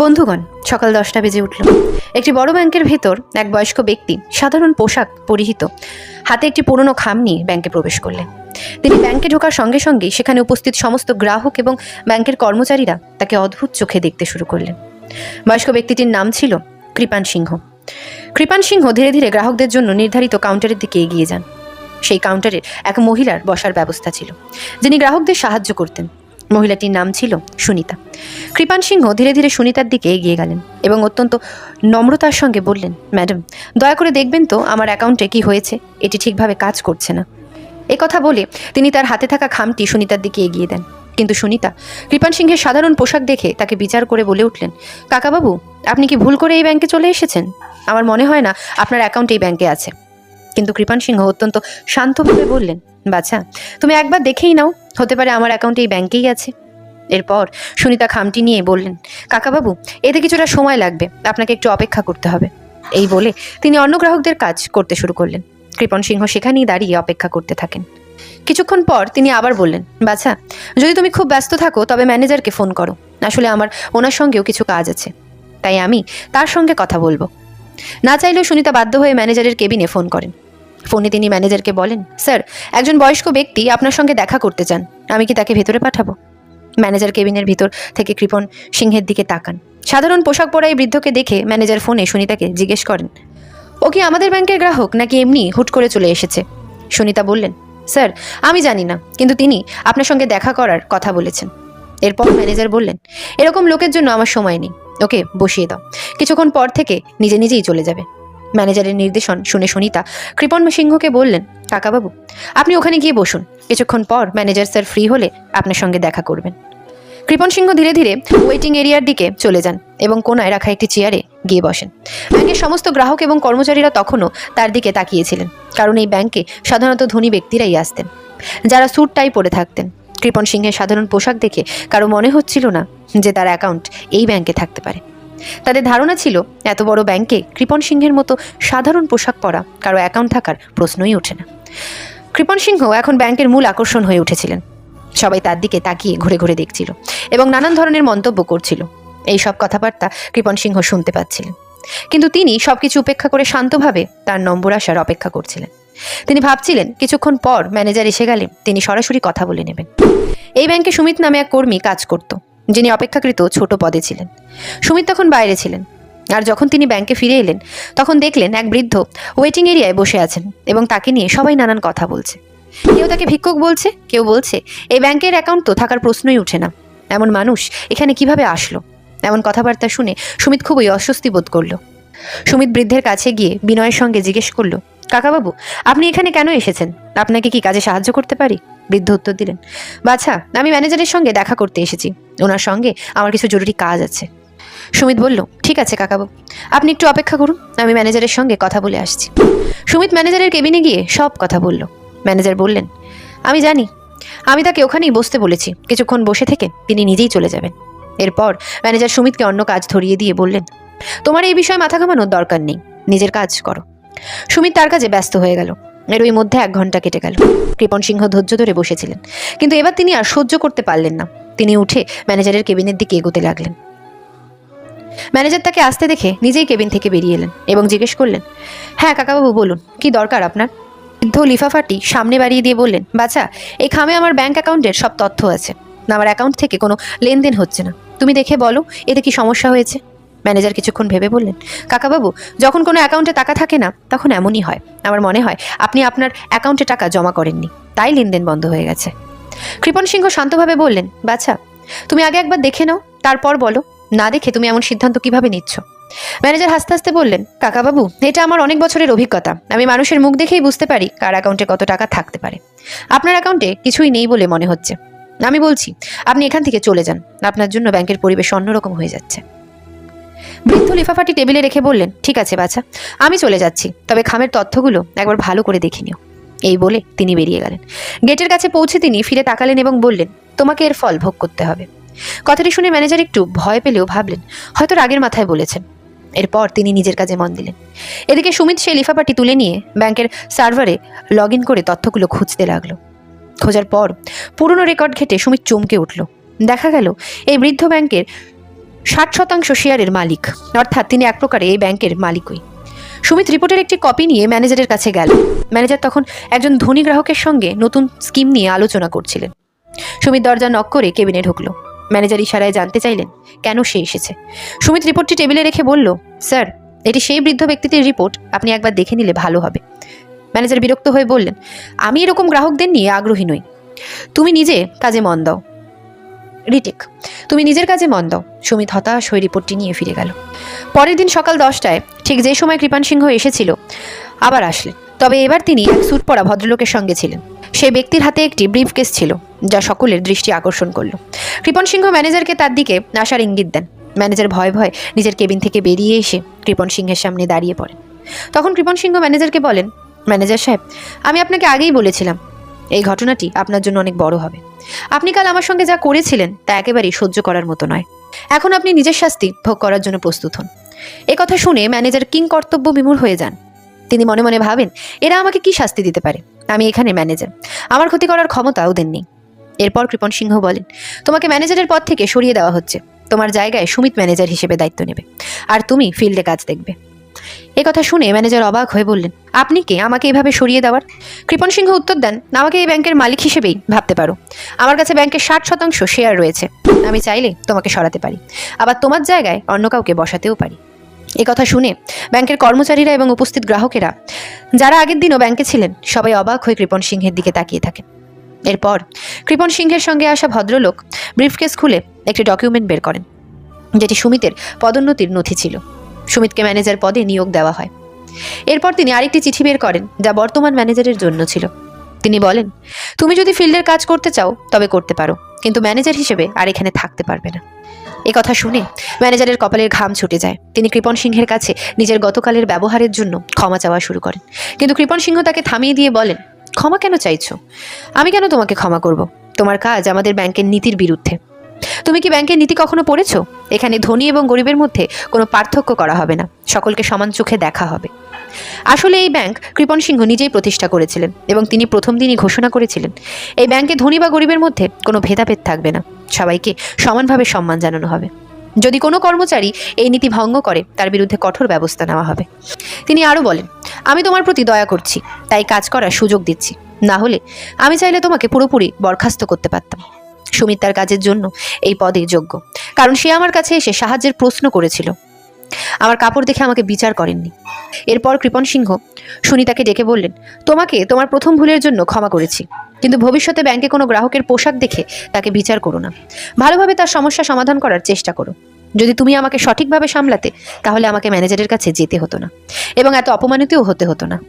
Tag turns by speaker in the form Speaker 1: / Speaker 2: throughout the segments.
Speaker 1: বন্ধুগণ, সকাল দশটা বেজে উঠল। একটি বড় ব্যাংকের ভেতর এক বয়স্ক ব্যক্তি সাধারণ পোশাক পরিহিত, হাতে একটি পুরনো খাম নিয়ে ব্যাংকে প্রবেশ করলেন। তিনি ব্যাংকে ঢোকার সঙ্গে সঙ্গেই সেখানে উপস্থিত সমস্ত গ্রাহক এবং ব্যাংকের কর্মচারীরা তাকে অদ্ভুত চোখে দেখতে শুরু করলেন। বয়স্ক ব্যক্তিটির নাম ছিল কৃপান সিংহ। কৃপান সিংহ ধীরে ধীরে গ্রাহকদের জন্য নির্ধারিত কাউন্টারের দিকে এগিয়ে যান। সেই কাউন্টারের এক মহিলার বসার ব্যবস্থা ছিল, যিনি গ্রাহকদের সাহায্য করতেন। মহিলাটির নাম ছিল সুনিতা। কৃপান সিংহ ধীরে ধীরে সুনিতার দিকে এগিয়ে গেলেন এবং অত্যন্ত নম্রতার সঙ্গে বললেন, ম্যাডাম, দয়া করে দেখবেন তো আমার অ্যাকাউন্টে কি হয়েছে। এটি ঠিকভাবে কাজ করছে না। এ কথা বলে তিনি তার হাতে থাকা খামটি সুনিতার দিকে এগিয়ে দেন। কিন্তু সুনিতা কৃপান সিংহের সাধারণ পোশাক দেখে তাকে বিচার করে বলে উঠলেন, কাকাবাবু, আপনি কি ভুল করে এই ব্যাংকে চলে এসেছেন? আমার মনে হয় না আপনার অ্যাকাউন্ট এই ব্যাংকে আছে। কিন্তু কৃপান সিংহ অত্যন্ত শান্তভাবে বললেন বাছা, তুমি একবার দেখেই নাও। হতে পারে আমার অ্যাকাউন্ট এই ব্যাংকেই আছে। এরপর সুনিতা খামটি নিয়ে বললেন, কাকাবাবু, এতে কিছুটা সময় লাগবে। আপনাকে একটু অপেক্ষা করতে হবে। এই বলে তিনি অন্য গ্রাহকদের কাজ করতে শুরু করলেন। কৃপন সিংহ সেখানেই দাঁড়িয়ে অপেক্ষা করতে থাকেন। কিছুক্ষণ পর তিনি আবার বললেন, বাছা, যদি তুমি খুব ব্যস্ত থাকো, তবে ম্যানেজারকে ফোন করো। আসলে আমার ওনার সঙ্গেও কিছু কাজ আছে। তাই আমি তার সঙ্গে কথা বলব। না চাইলেও সুনিতা বাধ্য হয়ে ম্যানেজারের কেবিনে ফোন করেন। ফোনে তিনি ম্যানেজারকে বলেন, স্যার, একজন বয়স্ক ব্যক্তি আপনার সঙ্গে দেখা করতে চান। আমি কি তাকে ভেতরে পাঠাবো? ম্যানেজার কেবিনের ভিতর থেকে কৃপন সিংহের দিকে তাকান। সাধারণ পোশাক পরা এই বৃদ্ধকে দেখে ম্যানেজার ফোনে সুনিতাকে জিজ্ঞেস করেন, ও কি আমাদের ব্যাংকের গ্রাহক নাকি এমনি হুট করে চলে এসেছে? সুনিতা বললেন, স্যার, আমি জানি না, কিন্তু তিনি আপনার সঙ্গে দেখা করার কথা বলেছেন। এরপর ম্যানেজার বললেন, এরকম লোকের জন্য আমার সময় নেই। ওকে, বসিয়ে দাও। কিছুক্ষণ পর থেকে নিজে নিজেই চলে যাবে। ম্যানেজারের নির্দেশন শুনে সুনিতা কৃপন সিংহকে বললেন, কাকাবাবু, আপনি ওখানে গিয়ে বসুন। কিছুক্ষণ পর ম্যানেজার স্যার ফ্রি হলে আপনার সঙ্গে দেখা করবেন। কৃপন সিংহ ধীরে ধীরে ওয়েটিং এরিয়ার দিকে চলে যান এবং কোনায় রাখা একটি চেয়ারে গিয়ে বসেন। ব্যাংকের সমস্ত গ্রাহক এবং কর্মচারীরা তখনও তার দিকে তাকিয়েছিলেন, কারণ এই ব্যাংকে সাধারণত ধনী ব্যক্তিরাই আসতেন, যারা স্যুট টাই পরে থাকতেন। কৃপন সিংহের সাধারণ পোশাক দেখে কারও মনে হচ্ছিল না যে তার অ্যাকাউন্ট এই ব্যাংকে থাকতে পারে। তাদের ধারণা ছিল, এত বড় ব্যাংকে কৃপন সিংহের মতো সাধারণ পোশাক পরা কারও অ্যাকাউন্ট থাকার প্রশ্নই ওঠে না। কৃপন সিংহ এখন ব্যাংকের মূল আকর্ষণ হয়ে উঠেছিলেন। সবাই তার দিকে তাকিয়ে ঘুরে ঘুরে দেখছিল এবং নানান ধরনের মন্তব্য করছিল। এই সব কথাবার্তা কৃপন সিংহ শুনতে পাচ্ছিলেন। কিন্তু তিনি সবকিছু উপেক্ষা করে শান্তভাবে তার নম্বর আসার অপেক্ষা করছিলেন। তিনি ভাবছিলেন, কিছুক্ষণ পর ম্যানেজার এসে গেলে তিনি সরাসরি কথা বলে নেবেন। এই ব্যাংকে সুমিত নামে এক কর্মী কাজ করত। যিনি অপেক্ষাকৃত ছোট পদে ছিলেন। সুমিত তখন বাইরে ছিলেন আর যখন তিনি ব্যাংকে ফিরে এলেন, তখন দেখলেন এক বৃদ্ধ ওয়েটিং এরিয়ায় বসে আছেন এবং তাকে নিয়ে সবাই নানান কথা বলছে। কেউ তাকে ভিক্ষুক বলছে, কেউ বলছে, এই ব্যাংকের অ্যাকাউন্ট তো থাকার প্রশ্নই উঠে না। এমন মানুষ এখানে কীভাবে আসলো? এমন কথাবার্তা শুনে সুমিত খুবই অস্বস্তি বোধ করল। সুমিত বৃদ্ধের কাছে গিয়ে বিনয়ের সঙ্গে জিজ্ঞেস করল কাকাবাবু, আপনি এখানে কেন এসেছেন? আপনাকে কি কাজে সাহায্য করতে পারি? বৃদ্ধ উত্তর দিলেন, বাছা, আমি ম্যানেজারের সঙ্গে দেখা করতে এসেছি। ওনার সঙ্গে আমার কিছু জরুরি কাজ আছে। সুমিত বলল, ঠিক আছে কাকাবাবু, আপনি একটু অপেক্ষা করুন, আমি ম্যানেজারের সঙ্গে কথা বলে আসছি। সুমিত ম্যানেজারের কেবিনে গিয়ে সব কথা বলল। ম্যানেজার বললেন, আমি জানি, আমি তাকে ওখানেই বসতে বলেছি। কিছুক্ষণ বসে থেকে তিনি নিজেই চলে যাবেন। এরপর ম্যানেজার সুমিতকে অন্য কাজ ধরিয়ে দিয়ে বললেন, তোমার এই বিষয়ে মাথা ঘামানোর দরকার নেই, নিজের কাজ করো। সুমিত তার কাজে ব্যস্ত হয়ে গেল। এর ওই মধ্যে এক ঘণ্টা কেটে গেল। কৃপন সিংহ ধৈর্য ধরে বসেছিলেন। কিন্তু এবার তিনি আর সহ্য করতে পারলেন না। তিনি উঠে ম্যানেজারের কেবিনের দিকে এগোতে লাগলেন। ম্যানেজার তাকে আসতে দেখে নিজেই কেবিন থেকে বেরিয়ে এলেন এবং জিজ্ঞেস করলেন হ্যাঁ কাকাবাবু, বলুন, কি দরকার আপনার? বৃদ্ধ লিফাফাটি সামনে বাড়িয়ে দিয়ে বললেন বাচ্চা এই খামে আমার ব্যাংক অ্যাকাউন্টের সব তথ্য আছে। আমার অ্যাকাউন্ট থেকে কোনো লেনদেন হচ্ছে না। তুমি দেখে বলো, এতে কি সমস্যা হয়েছে? ম্যানেজার কিছুক্ষণ ভেবে বললেন, কাকাবাবু, যখন কোনো অ্যাকাউন্টে টাকা থাকে না, তখন এমনই হয়। আমার মনে হয় আপনি আপনার অ্যাকাউন্টে টাকা জমা করেননি। তাই লেনদেন বন্ধ হয়ে গেছে। কৃপন সিংহ শান্তভাবে বললেন, বাছা, তুমি আগে একবার দেখে নাও, তারপর বলো। না দেখে তুমি এমন সিদ্ধান্ত কীভাবে নিচ্ছ? ম্যানেজার হাসতে হাসতে বললেন, কাকাবাবু, এটা আমার অনেক বছরের অভিজ্ঞতা। আমি মানুষের মুখ দেখেই বুঝতে পারি কার অ্যাকাউন্টে কত টাকা থাকতে পারে। আপনার অ্যাকাউন্টে কিছুই নেই বলে মনে হচ্ছে। আমি বলছি, আপনি এখান থেকে চলে যান। আপনার জন্য ব্যাংকের পরিবেশ অন্যরকম হয়ে যাচ্ছে। বৃদ্ধ লিফাফাটি টেবিলে রেখে বললেন, ঠিক আছে বাছা, আমি চলে যাচ্ছি, তবে খামের তথ্যগুলো একবার ভালো করে দেখে নিও। এই বলে তিনি বেরিয়ে গেলেন। গেটের কাছে পৌঁছে তিনি ফিরে তাকালেন এবং বললেন, তোমাকে এর ফল ভোগ করতে হবে। কথাটি শুনে ম্যানেজার একটু ভয় পেলেও ভাবলেন, হয়তো রাগের মাথায় বলেছেন। এরপর তিনি নিজের কাজে মন দিলেন। এদিকে সুমিত সেই লিফাফাটি তুলে নিয়ে ব্যাংকের সার্ভারে লগ করে তথ্যগুলো খুঁজতে লাগল। খোঁজার পর পুরনো রেকর্ড ঘেটে সুমিত চমকে উঠল। দেখা গেল, এই বৃদ্ধ ব্যাংকের ষাট শতাংশ শেয়ারের মালিক। অর্থাৎ তিনি এক প্রকারে এই ব্যাংকের মালিকই। সুমিত রিপোর্টের একটি কপি নিয়ে ম্যানেজারের কাছে গেল। ম্যানেজার তখন একজন ধনী গ্রাহকের সঙ্গে নতুন স্কিম নিয়ে আলোচনা করছিলেন। সুমিত দরজা নক করে কেবিনে ঢুকলো। ম্যানেজার ইশারায় জানতে চাইলেন, কেন সে এসেছে? সুমিত রিপোর্টটি টেবিলে রেখে বলল, স্যার, এটি সেই বৃদ্ধ ব্যক্তিটির রিপোর্ট, আপনি একবার দেখে নিলে ভালো হবে। ম্যানেজার বিরক্ত হয়ে বললেন, আমি এরকম গ্রাহকদের নিয়ে আগ্রহী নই। তুমি নিজে কাজে মন দাও। রিটেক তুমি নিজের কাজে মন দাও। সুমিত হতাশ হয়ে রিপোর্টটি নিয়ে ফিরে গেল। পরের দিন সকাল দশটায়, ঠিক যে সময় কৃপান সিংহ এসেছিল, আবার আসলেন। তবে এবার তিনি এক স্যুট পরা ভদ্রলোকের সঙ্গে ছিলেন। সেই ব্যক্তির হাতে একটি ব্রিফ কেস ছিল, যা সকলের দৃষ্টি আকর্ষণ করল। কৃপন সিংহ ম্যানেজারকে তার দিকে আসার ইঙ্গিত দেন। ম্যানেজার ভয় ভয় নিজের কেবিন থেকে বেরিয়ে এসে কৃপন সিংহের সামনে দাঁড়িয়ে পড়েন। তখন কৃপন সিংহ ম্যানেজারকে বলেন, ম্যানেজার সাহেব, আমি আপনাকে আগেই বলেছিলাম এই ঘটনাটি আপনার জন্য অনেক বড় হবে। আপনি কাল আমার সঙ্গে যা করেছিলেন, তা একেবারেই সহ্য করার মতো নয়। এখন আপনি নিজের শাস্তি ভোগ করার জন্য প্রস্তুত হন। এ কথা শুনে ম্যানেজার কিং কর্তব্য বিমূর হয়ে যান। তিনি মনে মনে ভাবেন, এরা আমাকে কি শাস্তি দিতে পারে? আমি এখানে ম্যানেজার। আমার ক্ষতি করার ক্ষমতা ওদের নেই। এরপর কৃপন সিংহ বলেন, তোমাকে ম্যানেজারের পদ থেকে সরিয়ে দেওয়া হচ্ছে। তোমার জায়গায় সুমিত ম্যানেজার হিসেবে দায়িত্ব নেবে। আর তুমি ফিল্ডে কাজ দেখবে। এ কথা শুনে ম্যানেজার অবাক হয়ে বললেন আপনি কে? আমাকে এভাবে সরিয়ে দেওয়ার? কৃপন সিংহ উত্তর দেন, আমাকে এই ব্যাংকের মালিক হিসেবেই ভাবতে পারো। আমার কাছে ব্যাংকের ষাট শতাংশ শেয়ার রয়েছে। আমি চাইলে তোমাকে সরাতে পারি। আবার তোমার জায়গায় অন্য কাউকে বসাতেও পারি। কথা শুনে ব্যাংকের কর্মচারীরা এবং উপস্থিত গ্রাহকেরা, যারা আগের দিনও ব্যাংকে ছিলেন, সবাই অবাক হয়ে কৃপন সিংহের দিকে তাকিয়ে থাকেন এরপর কৃপন সিংহের সঙ্গে আসা ভদ্রলোক ব্রিফকেস খুলে একটি ডকুমেন্ট বের করেন, যেটি সুমিতের পদোন্নতির নথি ছিল। সুমিতকে ম্যানেজার পদে নিয়োগ দেওয়া হয়। এরপর তিনি আরেকটি চিঠি বের করেন, যা বর্তমান ম্যানেজারের জন্য ছিল। তিনি বলেন, তুমি যদি ফিল্ডের কাজ করতে চাও, তবে করতে পারো, কিন্তু ম্যানেজার হিসেবে আর এখানে থাকতে পারবে না। এ কথা শুনে ম্যানেজারের কপালের ঘাম ছুটে যায়। তিনি কৃপন সিংহের কাছে নিজের গতকালের ব্যবহারের জন্য ক্ষমা চাওয়া শুরু করেন। কিন্তু কৃপন সিংহ তাকে থামিয়ে দিয়ে বলেন, ক্ষমা কেন চাইছো? আমি কেন তোমাকে ক্ষমা করব? তোমার কাজ আমাদের ব্যাংকের নীতির বিরুদ্ধে। তুমি কি ব্যাংকের নীতি কখনো পড়েছো? এখানে ধনী এবং গরিবের মধ্যে কোনো পার্থক্য করা হবে না। সকলকে সমান চোখে দেখা হবে। আসলে এই ব্যাংক কৃপন সিংহ নিজেই প্রতিষ্ঠা করেছিলেন এবং তিনি প্রথম দিনই ঘোষণা করেছিলেন, এই ব্যাংকে ধনী বা গরিবের মধ্যে কোনো ভেদাভেদ থাকবে না। সবাইকে সমানভাবে সম্মান জানানো হবে। যদি কোনো কর্মচারী এই নীতি ভঙ্গ করে, তার বিরুদ্ধে কঠোর ব্যবস্থা নেওয়া হবে। তিনি আরও বলেন, আমি তোমার প্রতি দয়া করছি, তাই কাজ করার সুযোগ দিচ্ছি। না হলে আমি চাইলে তোমাকে পুরোপুরি বরখাস্ত করতে পারতাম। সুমিত তার কাজের জন্য এই পদে যোগ্য। কারণ সে আমার কাছে এসে সাহায্যের প্রশ্ন করেছিল। আমার কাপড় দেখে আমাকে বিচার করেননি। এরপর কৃপন সিংহ সুনিতাকে ডেকে বললেন, তোমাকে তোমার প্রথম ভুলের জন্য ক্ষমা করেছি। কিন্তু ভবিষ্যতে ব্যাংকে কোনো গ্রাহকের পোশাক দেখে তাকে বিচার করো না। ভালোভাবে তার সমস্যা সমাধান করার চেষ্টা করো। যদি তুমি আমাকে সঠিকভাবে সামলাতে, তাহলে আমাকে ম্যানেজারের কাছে যেতে হতো না। এবং এত অপমানিতও হতে হতো না।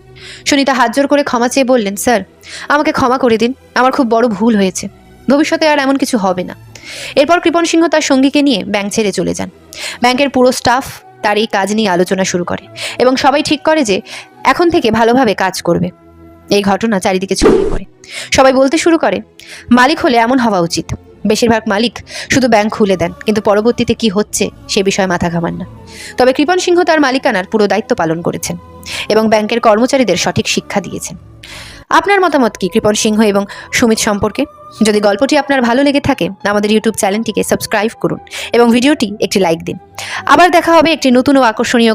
Speaker 1: সুনিতা হাত জোর করে ক্ষমা চেয়ে বললেন, স্যার, আমাকে ক্ষমা করে দিন। আমার খুব বড় ভুল হয়েছে। ভবিষ্যতে আর এমন কিছু হবে না। এরপর কৃপন সিংহ তার সঙ্গীকে নিয়ে ব্যাংক ছেড়ে চলে যান। ব্যাংকের পুরো স্টাফ তার এই কাজ নিয়ে আলোচনা শুরু করে এবং সবাই ঠিক করে যে এখন থেকে ভালোভাবে কাজ করবে। এই ঘটনা চারিদিকে ছড়িয়ে পড়ে। সবাই বলতে শুরু করে, মালিক হলে এমন হওয়া উচিত। বেশিরভাগ মালিক শুধু ব্যাংক খুলে দেন, কিন্তু পরবর্তীতে কি হচ্ছে সে বিষয়ে মাথা ঘামান না। তবে কৃপন সিংহ তার মালিকানার পুরো দায়িত্ব পালন করেছেন এবং ব্যাংকের কর্মচারীদের সঠিক শিক্ষা দিয়েছেন। আপনার মতামত কি, কৃপন সিংহ এবং সুমিত সম্পর্কে? যদি গল্পটি আপনার ভালো লেগে থাকে, আমাদের ইউটিউব চ্যানেলটিকে সাবস্ক্রাইব করুন এবং ভিডিওটি একটি লাইক দিন। আবার দেখা হবে একটি নতুন ও আকর্ষণীয়